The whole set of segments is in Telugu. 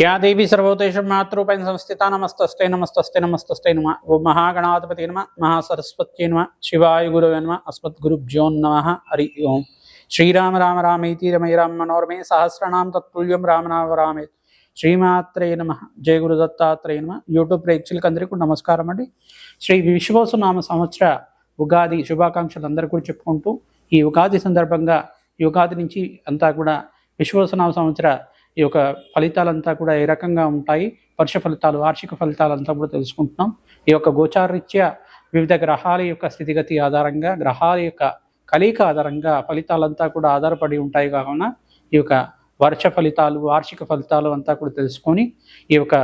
యా దేవి సర్వోతేషు మాతృపైన సంస్థిత నమస్తస్తే నమస్తస్తే నమస్తస్తే నమ. ఓ మహాగణాధిపతి నమ మహాసరస్వత్యై నమ. శివాయ గురువే నమ అస్మద్గురుభ్యో నమ. హరి ఓం. శ్రీరామ రామ రామేతి రమై రామ మనోరమే సహస్రనాం తత్తుల్యం రామనామ రామే. శ్రీమాత్రే నమ. జయ గురు దత్తాత్రేయ నమ. యూట్యూబ్ ప్రేక్షకులకు అందరికీ నమస్కారం అండి. శ్రీ విశ్వసు నామ సంవత్సర ఉగాది శుభాకాంక్షలు అందరూ కూడా చెప్పుకుంటూ ఈ ఉగాది సందర్భంగా ఈ ఉగాది నుంచి అంతా కూడా విశ్వసనామ సంవత్సర ఈ యొక్క ఫలితాలంతా కూడా ఏ రకంగా ఉంటాయి? వర్ష ఫలితాలు వార్షిక ఫలితాలంతా కూడా తెలుసుకుంటున్నాం. ఈ యొక్క గోచారరీత్యా వివిధ గ్రహాల యొక్క స్థితిగతి ఆధారంగా గ్రహాల యొక్క కలయిక ఆధారంగా ఫలితాలంతా కూడా ఆధారపడి ఉంటాయి కావున ఈ యొక్క వర్ష ఫలితాలు వార్షిక ఫలితాలు అంతా కూడా తెలుసుకొని ఈ యొక్క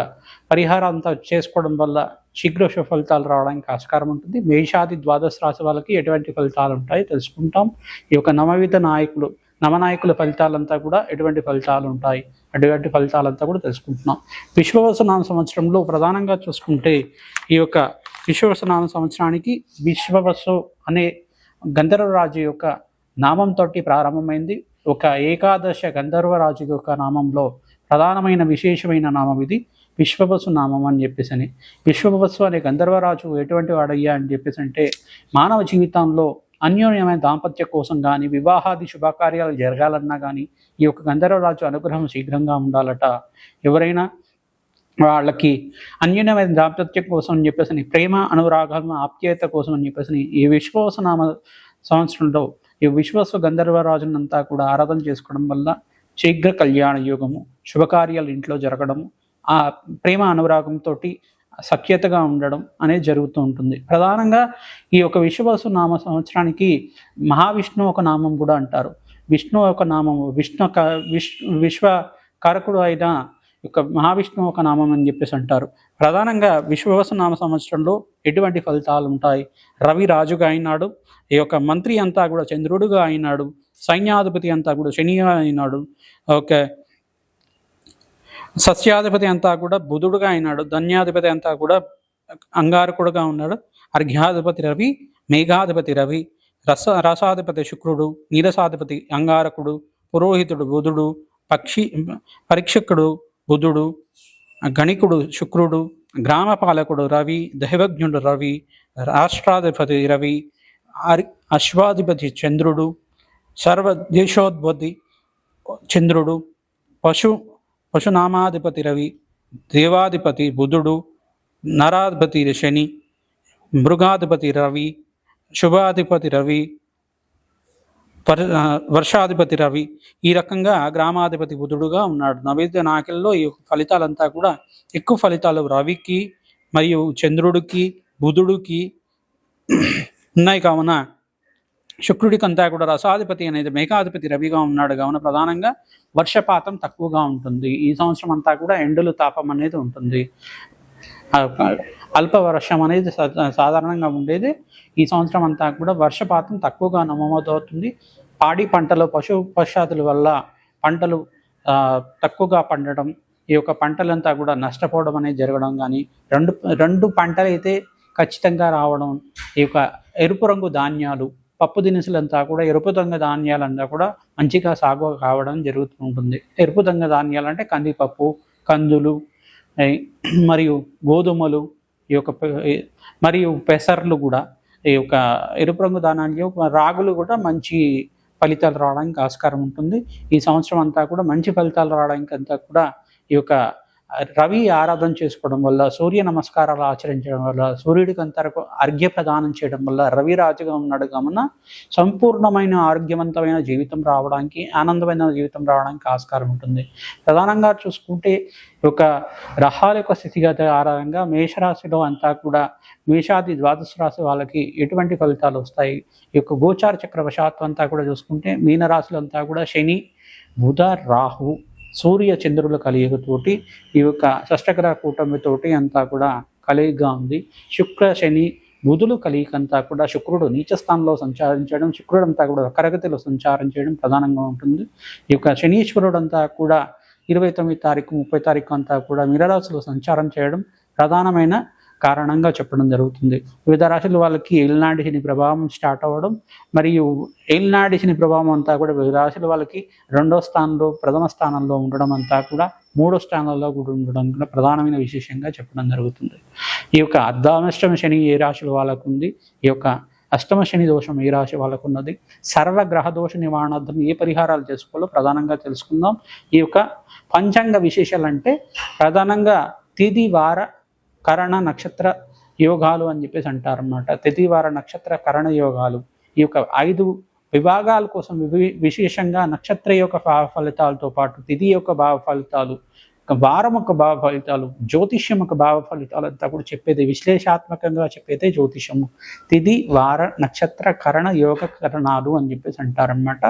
పరిహారం అంతా చేసుకోవడం వల్ల శీఘ్ర ఫలితాలు రావడానికి ఆస్కారం ఉంటుంది. మేషాది ద్వాదశ రాశి వాళ్ళకి ఎటువంటి ఫలితాలు ఉంటాయి తెలుసుకుంటాం. ఈ యొక్క నవవిధ నాయకులు నవనాయకుల ఫలితాలంతా కూడా ఎటువంటి ఫలితాలు ఉంటాయి అటువంటి ఫలితాలంతా కూడా తెలుసుకుంటున్నాం. విశ్వవసనామ సంవత్సరంలో ప్రధానంగా చూసుకుంటే ఈ యొక్క విశ్వవసనామ సంవత్సరానికి విశ్వవసు అనే గంధర్వరాజు యొక్క నామంతో ప్రారంభమైంది. ఒక ఏకాదశ గంధర్వరాజు యొక్క నామంలో ప్రధానమైన విశేషమైన నామం ఇది విశ్వవసు నామం అని చెప్పేసి అని విశ్వవసు అనే గంధర్వరాజు ఎటువంటి వాడయ్యా అని చెప్పేసి అంటే మానవ జీవితంలో అన్యోన్యమైన దాంపత్య కోసం కానీ వివాహాది శుభకార్యాలు జరగాలన్నా కానీ ఈ యొక్క గంధర్వరాజు అనుగ్రహం శీఘ్రంగా ఉండాలట. ఎవరైనా వాళ్ళకి అన్యోన్యమైన దాంపత్యం కోసం అని చెప్పేసి ప్రేమ అనురాగం ఆప్యాయత కోసం అని చెప్పేసి ఈ విశ్వాసనామ సంవత్సరంలో ఈ విశ్వస్వ గంధర్వరాజునంతా కూడా ఆరాధన చేసుకోవడం వల్ల శీఘ్ర కళ్యాణ యోగము శుభకార్యాలు ఇంట్లో జరగడము ఆ ప్రేమ అనురాగంతో సఖ్యతగా ఉండడం అనేది జరుగుతూ ఉంటుంది. ప్రధానంగా ఈ యొక్క విశ్వవసు నామ సంవత్సరానికి మహావిష్ణువు ఒక నామం కూడా అంటారు. విష్ణు ఒక నామము విష్ణు క విశ్ విశ్వ కారకుడు అయిన యొక్క మహావిష్ణువు ఒక నామం అని చెప్పేసి అంటారు. ప్రధానంగా విశ్వవసు నామ సంవత్సరంలో ఎటువంటి ఫలితాలు ఉంటాయి? రవి రాజుగా అయినాడు ఈ యొక్క మంత్రి అంతా కూడా చంద్రుడుగా అయినాడు సైన్యాధిపతి అంతా కూడా శనిగా అయినాడు ఓకే. సస్యాధిపతి అంతా కూడా బుధుడుగా అయినాడు ధన్యాధిపతి అంతా కూడా అంగారకుడుగా ఉన్నాడు. అర్ఘ్యాధిపతి రవి మేఘాధిపతి రవి రస రసాధిపతి శుక్రుడు నీరసాధిపతి అంగారకుడు పురోహితుడు బుధుడు పక్షి పరీక్షకుడు బుధుడు గణికుడు శుక్రుడు గ్రామపాలకుడు రవి దైవజ్ఞుడు రవి రాష్ట్రాధిపతి రవి అరి అశ్వాధిపతి చంద్రుడు సర్వ దేశోద్భతి చంద్రుడు పశు పశునామాధిపతి రవి దేవాధిపతి బుధుడు నరాధిపతి శని మృగాధిపతి రవి శుభాధిపతి రవి పరి వర్షాధిపతి రవి ఈ రకంగా గ్రామాధిపతి బుధుడుగా ఉన్నాడు. నైవేద్య నాయకుల్లో ఈ ఫలితాలంతా కూడా ఎక్కువ ఫలితాలు రవికి మరియు చంద్రుడికి బుధుడికి ఉన్నాయి కావున శుక్రుడికంతా కూడా రసాధిపతి అనేది మేఘాధిపతి రవిగా ఉన్నాడు. కావున ప్రధానంగా వర్షపాతం తక్కువగా ఉంటుంది. ఈ సంవత్సరం అంతా కూడా ఎండలు తాపం అనేది ఉంటుంది. అల్ప వర్షం అనేది సా- సాధారణంగా ఉండేది. ఈ సంవత్సరం అంతా కూడా వర్షపాతం తక్కువగా నమోదవుతుంది. పాడి పంటలు పశు పశ్చాతుల వల్ల పంటలు తక్కువగా పండడం ఈ యొక్క పంటలంతా కూడా నష్టపోవడం అనేది జరగడం కానీ రెండు రెండు పంటలు అయితే ఖచ్చితంగా రావడం ఈ యొక్క ఎరుపు రంగు ధాన్యాలు పప్పు దినుసులంతా కూడా ఎరుపు రంగు ధాన్యాలంతా కూడా మంచిగా సాగు కావడం జరుగుతూ ఉంటుంది. ఎరుపు రంగు ధాన్యాలు అంటే కందిపప్పు కందులు మరియు గోధుమలు ఈ యొక్క మరియు పెసర్లు కూడా ఈ యొక్క ఎరుపు రంగు ధాన్యాలు రాగులు కూడా మంచి ఫలితాలు రావడానికి ఆస్కారం ఉంటుంది. ఈ సంవత్సరం అంతా కూడా మంచి ఫలితాలు రావడానికి అంతా కూడా ఈ యొక్క రవి ఆరాధన చేసుకోవడం వల్ల సూర్య నమస్కారాలు ఆచరించడం వల్ల సూర్యుడికి అంతరకు అర్ఘ్య ప్రదానం చేయడం వల్ల రవి రాజుగా ఉన్నాడు కావున సంపూర్ణమైన ఆరోగ్యవంతమైన జీవితం రావడానికి ఆనందమైన జీవితం రావడానికి ఆస్కారం ఉంటుంది. ప్రధానంగా చూసుకుంటే ఒక యొక్క యొక్క స్థితిగత ఆధారంగా మేషరాశిలో అంతా కూడా మేషాది ద్వాదశ రాశి వాళ్ళకి ఎటువంటి ఫలితాలు వస్తాయి? ఈ యొక్క గోచార చక్రవశాత్తు అంతా కూడా చూసుకుంటే మీనరాశులంతా కూడా శని బుధ రాహు సూర్య చంద్రుల కలియుగతోటి ఈ యొక్క షష్టగ్రహ కూటమితోటి అంతా కూడా కలియుగగా ఉంది. శుక్ర శని బుధులు కలియకంతా కూడా శుక్రుడు నీచ స్థానంలో సంచారించడం శుక్రుడు అంతా కూడా కరగతిలో సంచారం చేయడం ప్రధానంగా ఉంటుంది. ఈ యొక్క శనీశ్వరుడు అంతా కూడా ఇరవై తొమ్మిది తారీఖు ముప్పై తారీఖు అంతా కూడా మిరరాశిలో సంచారం చేయడం ప్రధానమైన కారణంగా చెప్పడం జరుగుతుంది. వివిధ రాశుల వాళ్ళకి ఏలినాటి శని ప్రభావం స్టార్ట్ అవ్వడం మరియు ఏలినాటి శని ప్రభావం అంతా కూడా వివిధ రాశుల వాళ్ళకి రెండో స్థానంలో ప్రథమ స్థానంలో ఉండడం అంతా కూడా మూడో స్థానంలో కూడా ఉండడం కూడా ప్రధానమైన విశేషంగా చెప్పడం జరుగుతుంది. ఈ యొక్క అర్ధానష్టమ శని ఏ రాశుల వాళ్ళకు ఉంది? ఈ యొక్క అష్టమ శని దోషం ఏ రాశి వాళ్ళకు ఉన్నది? సర్వగ్రహ దోష నివారణార్థం ఏ పరిహారాలు చేసుకోవాలో ప్రధానంగా తెలుసుకుందాం. ఈ యొక్క పంచాంగ విశేషాలు అంటే ప్రధానంగా తిది వార కరణ నక్షత్ర యోగాలు అని చెప్పేసి అంటారన్నమాట. తిథివార నక్షత్ర కరణ యోగాలు. ఈ యొక్క ఐదు విభాగాల కోసం వివి- విశేషంగా నక్షత్ర యొక్క భావ ఫలితాలతో పాటు తిథి యొక్క భావ ఫలితాలు వారం యొక్క భావ ఫలితాలు జ్యోతిష్యం యొక్క భావ ఫలితాలు అంతా కూడా చెప్పేది విశ్లేషాత్మకంగా చెప్పేదే జ్యోతిషము తిథి వార నక్షత్ర కరణ యోగ కరణాలు అని చెప్పేసి అంటారనమాట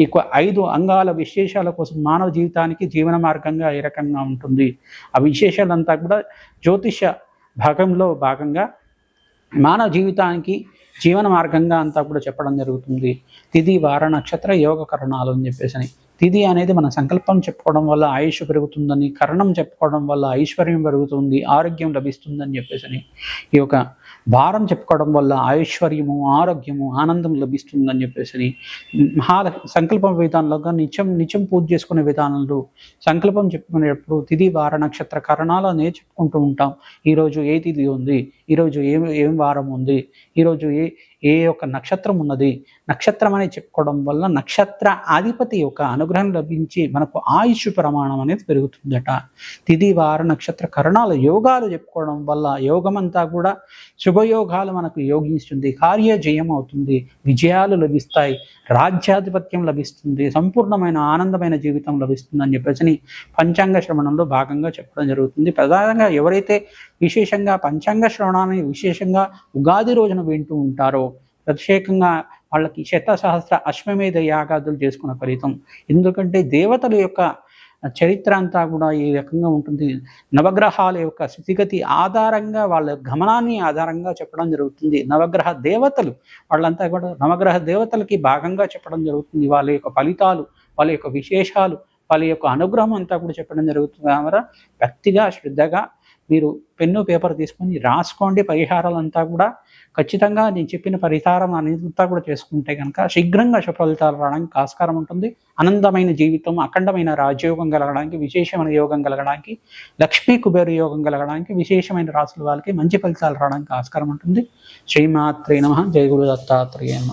ఇక ఐదు అంగాల విశేషాల కోసం మానవ జీవితానికి జీవన మార్గంగా ఏ రకంగా ఉంటుంది? ఆ విశేషాలంతా కూడా జ్యోతిష భాగంలో భాగంగా మానవ జీవితానికి జీవన మార్గంగా అంతా కూడా చెప్పడం జరుగుతుంది. తిది వార నక్షత్ర యోగ కరణాలు అని చెప్పేసి తిది తిథి అనేది మన సంకల్పం చెప్పుకోవడం వల్ల ఆయుష్ పెరుగుతుందని కరణం చెప్పుకోవడం వల్ల ఐశ్వర్యం పెరుగుతుంది ఆరోగ్యం లభిస్తుందని చెప్పేసి అని. ఈ యొక్క భారం చెప్పుకోవడం వల్ల ఐశ్వర్యము ఆరోగ్యము ఆనందం లభిస్తుందని చెప్పేసి అని. మహా సంకల్పం విధానంలో నిత్యం నిత్యం పూజ చేసుకునే విధానంలో సంకల్పం చెప్పుకునేటప్పుడు తిథి వార నక్షత్ర కరణాలు అనేది చెప్పుకుంటూ ఉంటాం ఈరోజు ఏ తిథి ఉంది ఈరోజు ఏం ఏం వారం ఉంది ఈరోజు ఏ ఏ యొక్క నక్షత్రం ఉన్నది? నక్షత్రం అని చెప్పుకోవడం వల్ల నక్షత్ర అధిపతి యొక్క అనుగ్రహం లభించి మనకు ఆయుష్ ప్రమాణం అనేది పెరుగుతుందట. తిది వార నక్షత్ర కరణాల యోగాలు చెప్పుకోవడం వల్ల యోగమంతా కూడా శుభయోగాలు మనకు యోగిస్తుంది కార్య జయం అవుతుంది. విజయాలు లభిస్తాయి. రాజ్యాధిపత్యం లభిస్తుంది. సంపూర్ణమైన ఆనందమైన జీవితం లభిస్తుంది అని చెప్పేసి పంచాంగ శ్రవణంలో భాగంగా చెప్పడం జరుగుతుంది. ప్రధానంగా ఎవరైతే విశేషంగా పంచాంగ శ్రవణాన్ని విశేషంగా ఉగాది రోజున వింటూ ఉంటారో ప్రత్యేకంగా వాళ్ళకి శత సహస్ర అశ్వమేధ యాగాదులు చేసుకున్న ఫలితం. ఎందుకంటే దేవతల యొక్క చరిత్ర అంతా కూడా ఈ రకంగా ఉంటుంది. నవగ్రహాల యొక్క స్థితిగతి ఆధారంగా వాళ్ళ గమనాన్ని ఆధారంగా చెప్పడం జరుగుతుంది. నవగ్రహ దేవతలు వాళ్ళంతా కూడా నవగ్రహ దేవతలకి భాగంగా చెప్పడం జరుగుతుంది. వాళ్ళ యొక్క ఫలితాలు వాళ్ళ యొక్క విశేషాలు వాళ్ళ యొక్క అనుగ్రహం అంతా కూడా చెప్పడం జరుగుతుంది. కాబట్టి భక్తిగా శ్రద్ధగా మీరు పెన్ను పేపర్ తీసుకొని రాసుకోండి పరిహారాలంతా కూడా. ఖచ్చితంగా నేను చెప్పిన పరిహారం అంతా కూడా చేసుకుంటే కనుక శీఘ్రంగా ఫలితాలు రావడానికి ఆస్కారం ఉంటుంది. ఆనందమైన జీవితం అఖండమైన రాజయోగం కలగడానికి విశేషమైన యోగం కలగడానికి లక్ష్మీ కుబేరు యోగం కలగడానికి విశేషమైన రాసుల వాళ్ళకి మంచి ఫలితాలు రావడానికి ఆస్కారం ఉంటుంది. శ్రీమాత్రే నమ. జయ గురు దత్తాత్రేయ నమ.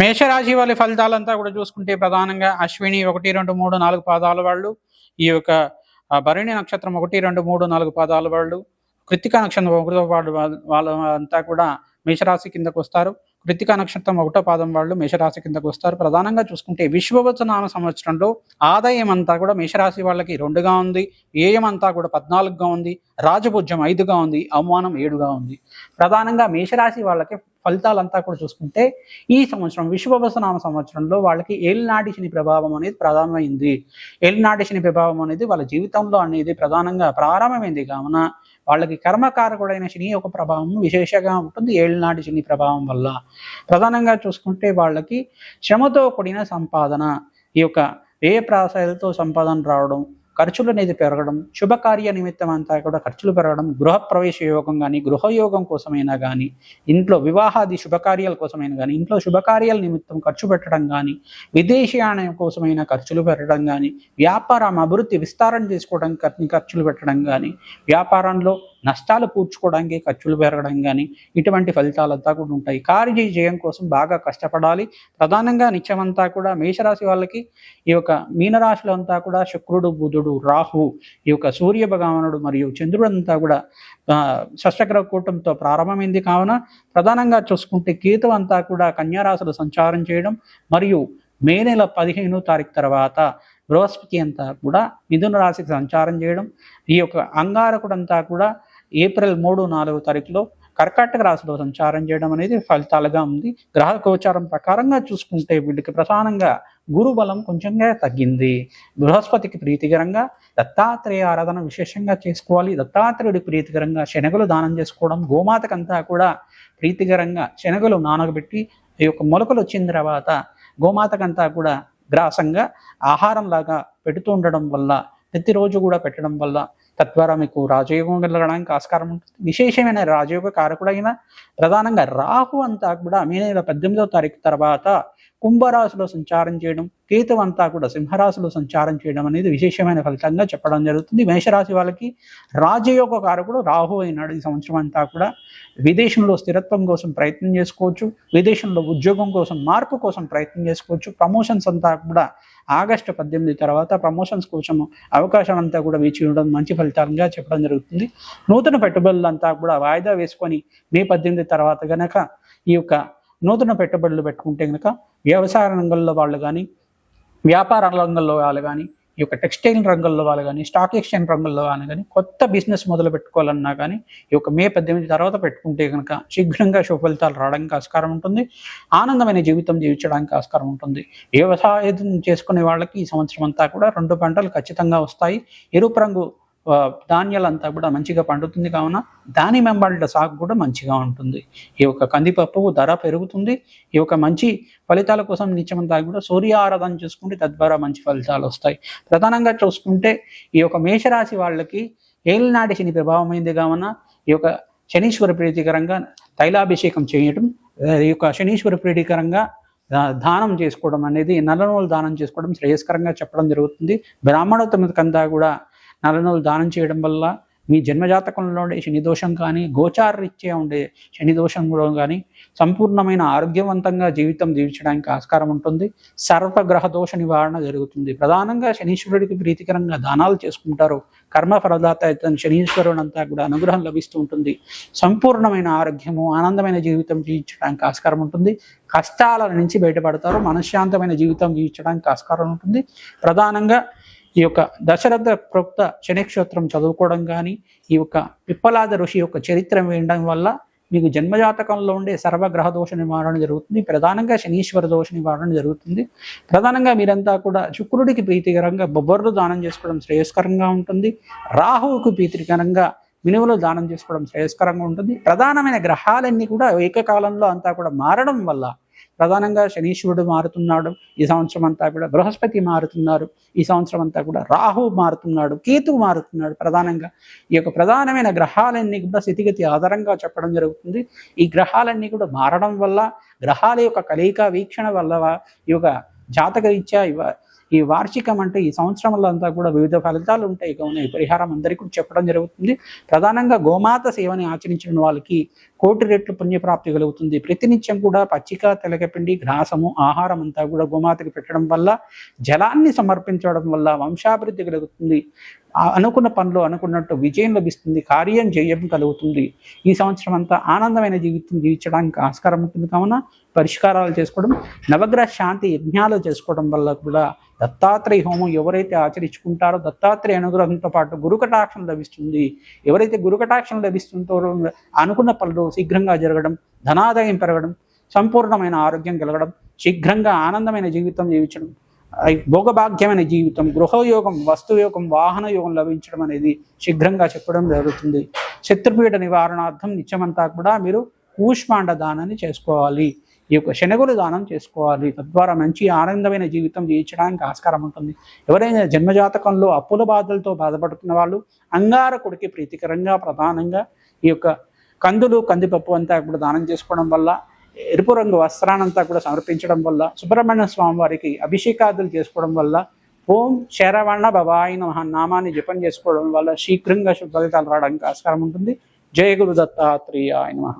మేషరాశి వాళ్ళ ఫలితాలంతా కూడా చూసుకుంటే ప్రధానంగా అశ్విని ఒకటి రెండు మూడు నాలుగు పాదాల వాళ్ళు ఈ యొక్క భరణి నక్షత్రం ఒకటి రెండు మూడు నాలుగు పాదాల వాళ్ళు కృత్తిక నక్షత్రం ఒకటో పాడు వాళ్ళ- వాళ్ళ అంతా కూడా మేషరాశి కిందకు వస్తారు. కృత్తిక నక్షత్రం ఒకటో పాదం వాళ్ళు మేషరాశి కిందకు వస్తారు. ప్రధానంగా చూసుకుంటే విశ్వవత్స సంవత్సరంలో ఆదాయం అంతా కూడా మేషరాశి వాళ్ళకి రెండుగా ఉంది వ్యయం అంతా కూడా పద్నాలుగుగా ఉంది రాజభుజ్యం ఐదుగా ఉంది అవమానం ఏడుగా ఉంది. ప్రధానంగా మేషరాశి వాళ్ళకి ఫలితాలంతా కూడా చూసుకుంటే ఈ సంవత్సరం విశ్వవస నామ సంవత్సరంలో వాళ్ళకి ఏలినాటి శని ప్రభావం అనేది ప్రధానమైంది. ఏలినాటి శని ప్రభావం అనేది వాళ్ళ జీవితంలో అనేది ప్రధానంగా ప్రారంభమైంది. కావున వాళ్ళకి కర్మకారకుడైన శని యొక్క ప్రభావం విశేషంగా ఉంటుంది ఏళ్ళనాటి శని ప్రభావం వల్ల. ప్రధానంగా చూసుకుంటే వాళ్ళకి శ్రమతో కూడిన సంపాదన ఈ యొక్క ఏ ప్రాసాయాలతో సంపాదన రావడం ఖర్చులు అనేది పెరగడం శుభకార్య నిమిత్తం అంతా కూడా ఖర్చులు పెరగడం గృహప్రవేశ యోగం కానీ గృహయోగం కోసమైనా కానీ ఇంట్లో వివాహాది శుభకార్యాల కోసమైనా కానీ ఇంట్లో శుభకార్యాల నిమిత్తం ఖర్చు పెట్టడం కానీ విదేశీయానం కోసమైనా ఖర్చులు పెట్టడం కానీ వ్యాపారం అభివృద్ధి విస్తారం చేసుకోవడానికి ఖర్చులు పెట్టడం కానీ వ్యాపారంలో నష్టాలు పూడ్చుకోవడానికి ఖర్చులు పెరగడం కానీ ఇటువంటి ఫలితాలంతా కూడా ఉంటాయి. కార్య జయం కోసం బాగా కష్టపడాలి. ప్రధానంగా నిత్యమంతా కూడా మేషరాశి వాళ్ళకి ఈ యొక్క మీనరాశులంతా కూడా శుక్రుడు బుధుడు రాహు ఈ యొక్క సూర్య భగవానుడు మరియు చంద్రుడు అంతా కూడా ఆ, షష్టగ్రహ కూటంతో ప్రారంభమైంది. కావున ప్రధానంగా చూసుకుంటే కేతు అంతా కూడా కన్యారాశులు సంచారం చేయడం మరియు మే నెల పదిహేను తారీఖు తర్వాత బృహస్పతి అంతా కూడా మిథున రాశికి సంచారం చేయడం. ఈ యొక్క అంగారకుడు అంతా కూడా ఏప్రిల్ మూడు నాలుగు తారీఖులో కర్కాటక రాశిలో సంచారం చేయడం అనేది ఫలితాలుగా ఉంది. గ్రహ గోచారం ప్రకారంగా చూసుకుంటే వీళ్ళకి ప్రధానంగా గురు బలం కొంచెంగా తగ్గింది. బృహస్పతికి ప్రీతికరంగా దత్తాత్రేయ ఆరాధన విశేషంగా చేసుకోవాలి. దత్తాత్రేయుడి ప్రీతికరంగా శనగలు దానం చేసుకోవడం గోమాతకంతా కూడా ప్రీతికరంగా శనగలు నానగబెట్టి ఈ యొక్క మొలకలు వచ్చిన తర్వాత గోమాతకంతా కూడా గ్రాసంగా ఆహారం లాగా పెడుతూ ఉండడం వల్ల ప్రతిరోజు కూడా పెట్టడం వల్ల తద్వారా మీకు రాజయోగం వెళ్ళడానికి ఆస్కారం ఉంటుంది. విశేషమైన రాజయోగ కారకుడైన ప్రధానంగా రాహు అంతా కూడా మే నెల పద్దెనిమిదవ తారీఖు తర్వాత కుంభరాశిలో సంచారం చేయడం కేతు అంతా కూడా సింహరాశిలో సంచారం చేయడం అనేది విశేషమైన ఫలితంగా చెప్పడం జరుగుతుంది. మేషరాశి వాళ్ళకి రాజయోగ కారకుడు రాహు అయినాడు ఈ సంవత్సరం అంతా కూడా. విదేశంలో స్థిరత్వం కోసం ప్రయత్నం చేసుకోవచ్చు. విదేశంలో ఉద్యోగం కోసం మార్పు కోసం ప్రయత్నం చేసుకోవచ్చు. ప్రమోషన్స్ అంతా కూడా ఆగస్టు పద్దెనిమిది తర్వాత ప్రమోషన్స్ కోసం అవకాశం అంతా కూడా వేచి ఉండడం మంచి ఫలితాలుగా చెప్పడం జరుగుతుంది. నూతన పెట్టుబడులంతా కూడా వాయిదా వేసుకొని మే పద్దెనిమిది తర్వాత గనక ఈ యొక్క నూతన పెట్టుబడులు పెట్టుకుంటే కనుక వ్యవసాయ రంగంలో వాళ్ళు కానీ వ్యాపార రంగంలో వాళ్ళు కానీ ఈ యొక్క టెక్స్టైల్ రంగంలో వాళ్ళు కానీ స్టాక్ ఎక్స్చేంజ్ రంగంలో వాళ్ళు కానీ కొత్త బిజినెస్ మొదలు పెట్టుకోవాలన్నా కానీ ఈ యొక్క మే పద్దెనిమిది తర్వాత పెట్టుకుంటే కనుక శీఘ్రంగా శుభ రావడానికి ఆస్కారం ఉంటుంది. ఆనందమైన జీవితం జీవించడానికి ఆస్కారం ఉంటుంది. వ్యవసాయం చేసుకునే వాళ్ళకి ఈ సంవత్సరం అంతా కూడా రెండు పంటలు ఖచ్చితంగా వస్తాయి. ఎరుపు రంగు ధాన్యాలంతా కూడా మంచిగా పండుతుంది కావున దాని మెంబళ్ళ సాగు కూడా మంచిగా ఉంటుంది. ఈ యొక్క కందిపప్పు ధర పెరుగుతుంది. ఈ యొక్క మంచి ఫలితాల కోసం నిత్యమంతా కూడా సూర్య ఆరాధన చేసుకుంటే తద్వారా మంచి ఫలితాలు వస్తాయి. ప్రధానంగా చూసుకుంటే ఈ యొక్క మేషరాశి వాళ్ళకి ఏలినాటి శని ప్రభావమైంది కావున ఈ యొక్క శనీశ్వర ప్రీతికరంగా తైలాభిషేకం చేయటం ఈ యొక్క శనీశ్వర ప్రీతికరంగా దానం చేసుకోవడం అనేది నల్లనూలు దానం చేసుకోవడం శ్రేయస్కరంగా చెప్పడం జరుగుతుంది. బ్రాహ్మణోత్తమకంతా కూడా నలనలు దానం చేయడం వల్ల మీ జన్మజాతకంలో ఉండే శని దోషం కానీ గోచారరీత్యా ఉండే శని దోషం కూడా కానీ సంపూర్ణమైన ఆరోగ్యవంతంగా జీవితం జీవించడానికి ఆస్కారం ఉంటుంది. సర్వగ్రహ దోష నివారణ జరుగుతుంది. ప్రధానంగా శనీశ్వరుడికి ప్రీతికరంగా దానాలు చేసుకుంటారు. కర్మ ఫలదాత అయితే శనీశ్వరుడు అంతా కూడా అనుగ్రహం లభిస్తూ ఉంటుంది. సంపూర్ణమైన ఆరోగ్యము ఆనందమైన జీవితం జీవించడానికి ఆస్కారం ఉంటుంది. కష్టాల నుంచి బయటపడతారు. మనశ్శాంతమైన జీవితం జీవించడానికి ఆస్కారం ఉంటుంది. ప్రధానంగా ఈ యొక్క దశరథ ప్రొక్త శనిక్షేత్రం చదువుకోవడం కానీ ఈ యొక్క పిప్పలాద ఋషి యొక్క చరిత్ర వినడం వల్ల మీకు జన్మజాతకంలో ఉండే సర్వగ్రహ దోష నివారణ జరుగుతుంది. ప్రధానంగా శనీశ్వర దోష నివారణ జరుగుతుంది. ప్రధానంగా మీరంతా కూడా శుక్రుడికి ప్రీతికరంగా బొబ్బర్లు దానం చేసుకోవడం శ్రేయస్కరంగా ఉంటుంది. రాహువుకు ప్రీతికరంగా మినువులు దానం చేసుకోవడం శ్రేయస్కరంగా ఉంటుంది. ప్రధానమైన గ్రహాలన్నీ కూడా ఏకకాలంలో అంతా కూడా మారడం వల్ల ప్రధానంగా శనీశ్వరుడు మారుతున్నాడు. ఈ సంవత్సరం అంతా కూడా బృహస్పతి మారుతున్నారు. ఈ సంవత్సరం అంతా కూడా రాహు మారుతున్నాడు. కేతు మారుతున్నాడు ప్రధానంగా. ఈ యొక్క ప్రధానమైన గ్రహాలన్నీ కూడా స్థితిగతి ఆధారంగా చెప్పడం జరుగుతుంది. ఈ గ్రహాలన్నీ కూడా మారడం వల్ల గ్రహాల యొక్క కలయిక వీక్షణ వల్ల ఈ యొక్క జాతక రీత్యా ఈ వార్షికం అంటే ఈ సంవత్సరంలో అంతా కూడా వివిధ ఫలితాలు ఉంటాయి. కావున ఈ పరిహారం అందరికీ చెప్పడం జరుగుతుంది. ప్రధానంగా గోమాత సేవని ఆచరించిన వాళ్ళకి కోటి రెట్లు పుణ్యప్రాప్తి కలుగుతుంది. ప్రతినిత్యం కూడా పచ్చిక తెలకపిండి గ్రాసము ఆహారం అంతా కూడా గోమాతకి పెట్టడం వల్ల జలాన్ని సమర్పించడం వల్ల వంశాభివృద్ధి కలుగుతుంది. ఆ అనుకున్న పనులు అనుకున్నట్టు విజయం లభిస్తుంది. కార్యం జయం కలుగుతుంది. ఈ సంవత్సరం అంతా ఆనందమైన జీవితం జీవించడానికి ఆస్కారం ఉంటుంది. కావున పరిష్కారాలు చేసుకోవడం నవగ్రహ శాంతి యజ్ఞాలు చేసుకోవడం వల్ల కూడా దత్తాత్రేయ హోమం ఎవరైతే ఆచరించుకుంటారో దత్తాత్రేయ అనుగ్రహంతో పాటు గురు కటాక్షం లభిస్తుంది. ఎవరైతే గురు కటాక్షం లభిస్తుంటారో అనుకున్న పనులు శీఘ్రంగా జరగడం ధనాదాయం పెరగడం సంపూర్ణమైన ఆరోగ్యం కలగడం శీఘ్రంగా ఆనందమైన జీవితం జీవించడం భోగభాగ్యమైన జీవితం గృహయోగం వస్తుయోగం వాహన యోగం లభించడం అనేది శీఘ్రంగా చెప్పడం జరుగుతుంది. శత్రుపీడ నివారణార్థం నిత్యమంతా కూడా మీరు కూష్మాండ దానాన్ని చేసుకోవాలి. ఈ యొక్క శనగులు దానం చేసుకోవాలి. తద్వారా మంచి ఆనందమైన జీవితం జీవించడానికి ఆస్కారం ఉంటుంది. ఎవరైనా జన్మజాతకంలో అప్పుల బాధలతో బాధపడుతున్న వాళ్ళు అంగారకుడికి ప్రీతికరంగా ప్రధానంగా ఈ యొక్క కందులు కందిపప్పు అంతా కూడా దానం చేసుకోవడం వల్ల ఎరుపు రంగు వస్త్రానంతా కూడా సమర్పించడం వల్ల సుబ్రహ్మణ్య స్వామి వారికి అభిషేకాదులు చేసుకోవడం వల్ల ఓం శరవణ భవాయి నమః నామాన్ని జపం చేసుకోవడం వల్ల శీఘ్రంగా శుభ ఫలితాలు రావడానికి ఆస్కారం ఉంటుంది. జయ గురు దత్తాత్రేయ నమః.